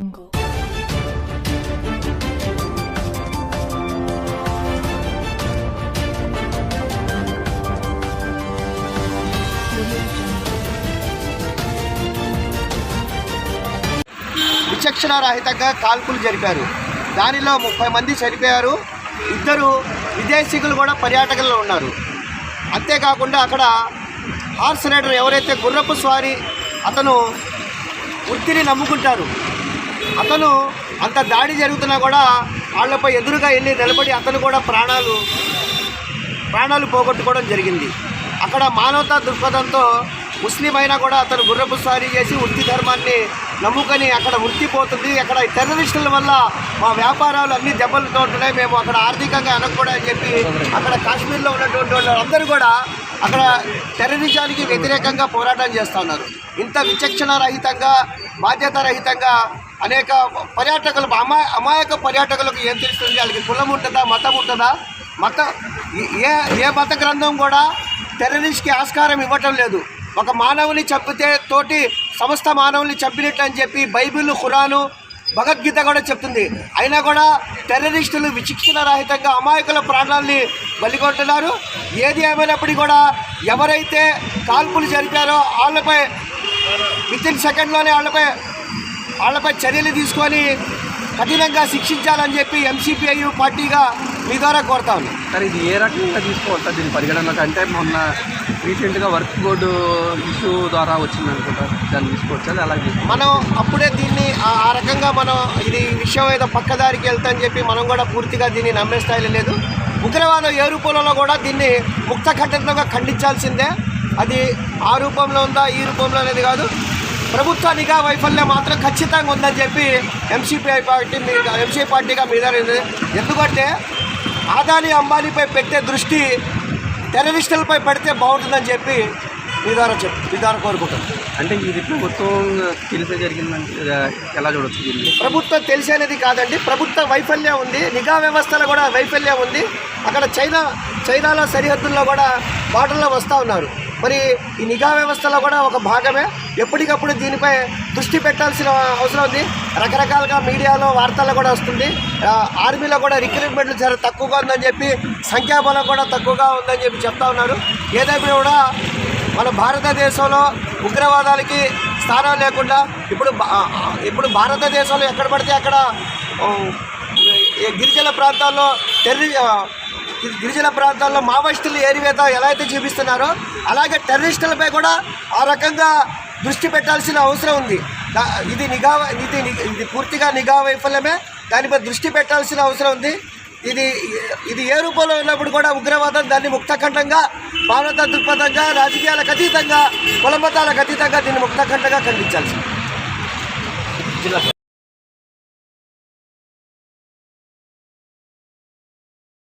విచక్షణ రహితంగా కాల్పులు జరిపారు. దానిలో ముప్పై మంది చనిపోయారు. ఇద్దరు విదేశీకులు కూడా పర్యాటకుల్లో ఉన్నారు. అంతేకాకుండా అక్కడ హార్స్ రైడర్ ఎవరైతే గుర్రపు స్వారీ అతను వృత్తిని నమ్ముకుంటారు. అతను అంత దాడి జరుగుతున్నా కూడా వాళ్ళపై ఎదురుగా వెళ్ళి నిలబడి అతను కూడా ప్రాణాలు ప్రాణాలు పోగొట్టుకోవడం జరిగింది. అక్కడ మానవతా దృక్పథంతో ముస్లిం అయినా కూడా అతను గుర్రపు సారీ చేసి వృత్తి ధర్మాన్ని నమ్ముకొని అక్కడ వృత్తి పోతుంది. అక్కడ టెర్రరిస్టుల వల్ల మా వ్యాపారాలు అన్ని దెబ్బలుతో ఉంటున్నాయి. మేము అక్కడ ఆర్థికంగా వెనకూడదు అని చెప్పి అక్కడ కాశ్మీర్లో ఉన్నటువంటి వాళ్ళందరూ కూడా అక్కడ టెర్రరిజానికి వ్యతిరేకంగా పోరాటం చేస్తున్నారు ఇంత విచక్షణ బాధ్యతారహితంగా రహితంగా అనేక పర్యాటకులు అమా అమాయక పర్యాటకులకు ఏం తెలుస్తుంది? వాళ్ళకి కులం ఉంటుందా మతం ఉంటుందా? మత ఏ ఏ మత గ్రంథం కూడా టెర్రరిస్ట్కి ఆస్కారం ఇవ్వటం లేదు. ఒక మానవుని చంపితే తోటి సమస్త మానవుల్ని చంపినట్టు అని చెప్పి బైబిల్ ఖురాను భగవద్గీత కూడా చెప్తుంది. అయినా కూడా టెర్రరిస్టులు విచిక్షణ రహితంగా అమాయకుల ప్రాణాలని బలికొంటున్నారు ఏది ఏమైనప్పటికీ కూడా ఎవరైతే కాల్పులు జరిపారో వాళ్ళపై విత్ ఇన్ సెకండ్లోనే వాళ్ళపై వాళ్ళపై చర్యలు తీసుకొని కఠినంగా శిక్షించాలని చెప్పి ఎంసీపీఐ పార్టీగా మీ ద్వారా కోరుతా ఉన్నాం. సార్ ఇది ఏ రకంగా తీసుకోవచ్చు దీని పరిగణనలోకి అంటే మొన్న రీసెంట్గా వర్క్ బోర్డు ఇష్యూ ద్వారా వచ్చింది అనుకుంటారు దాన్ని తీసుకోవచ్చు? అది అలా మనం అప్పుడే దీన్ని ఆ ఆ రకంగా మనం ఇది విషయం ఏదో పక్కదారికి వెళ్తా అని చెప్పి మనం కూడా పూర్తిగా దీన్ని నమ్మే స్థాయిలో లేదు. ఉగ్రవాదం ఏ రూపంలో కూడా దీన్ని ముక్త ఖండితంగా ఖండించాల్సిందే. అది ఆ రూపంలో ఉందా ఈ రూపంలో అనేది కాదు. ప్రభుత్వ నిఘా వైఫల్యం మాత్రం ఖచ్చితంగా ఉందని చెప్పి ఎంసీపీఐ పార్టీ మీ ఎంసీ పార్టీగా మీద ఎందుకంటే ఆదాని అంబానీపై పెట్టే దృష్టి టెర్రరిస్టులపై పెడితే బాగుంటుందని చెప్పి మీ ద్వారా చెప్పి మీ ద్వారా కోరుకుంటున్నాను అంటే ఇది ప్రభుత్వం తెలిసే జరిగిందంటే ఎలా చూడొచ్చు దీన్ని? ప్రభుత్వం తెలిసేది కాదండి. ప్రభుత్వ వైఫల్యం ఉంది. నిఘా వ్యవస్థలో కూడా వైఫల్యం ఉంది. అక్కడ చైనా చైనాలో సరిహద్దుల్లో కూడా బాటల్లో వస్తూ ఉన్నారు. మరి ఈ నిఘా వ్యవస్థలో కూడా ఒక భాగమే. ఎప్పటికప్పుడు దీనిపై దృష్టి పెట్టాల్సిన అవసరం ఉంది. రకరకాలుగా మీడియాలో వార్తల్లో కూడా వస్తుంది. ఆర్మీలో కూడా రిక్రూట్మెంట్లు చాలా తక్కువగా ఉందని చెప్పి సంఖ్యాబలం కూడా తక్కువగా ఉందని చెప్పి చెప్తా ఉన్నారు. ఏదైనా కూడా మన భారతదేశంలో ఉగ్రవాదాలకి స్థానం లేకుండా ఇప్పుడు ఇప్పుడు భారతదేశంలో ఎక్కడ పడితే అక్కడ గిరిజన ప్రాంతాల్లో టెర్రి గిరిజన ప్రాంతాల్లో మావోయిస్టులు ఏరివేత ఎలా అయితే చూపిస్తున్నారో అలాగే టెర్రరిస్టులపై కూడా ఆ రకంగా దృష్టి పెట్టాల్సిన అవసరం ఉంది. ఇది నిఘా ఇది ఇది పూర్తిగా నిఘా వైఫల్యమే. దానిపై దృష్టి పెట్టాల్సిన అవసరం ఉంది. ఇది ఇది ఏ రూపంలో ఉన్నప్పుడు కూడా ఉగ్రవాదం దాన్ని ముక్తఖండంగా మానవత దృక్పథంగా రాజకీయాలకు అతీతంగా కులమతాలకు అతీతంగా దీన్ని ముక్తఖండంగా ఖండించాల్సింది.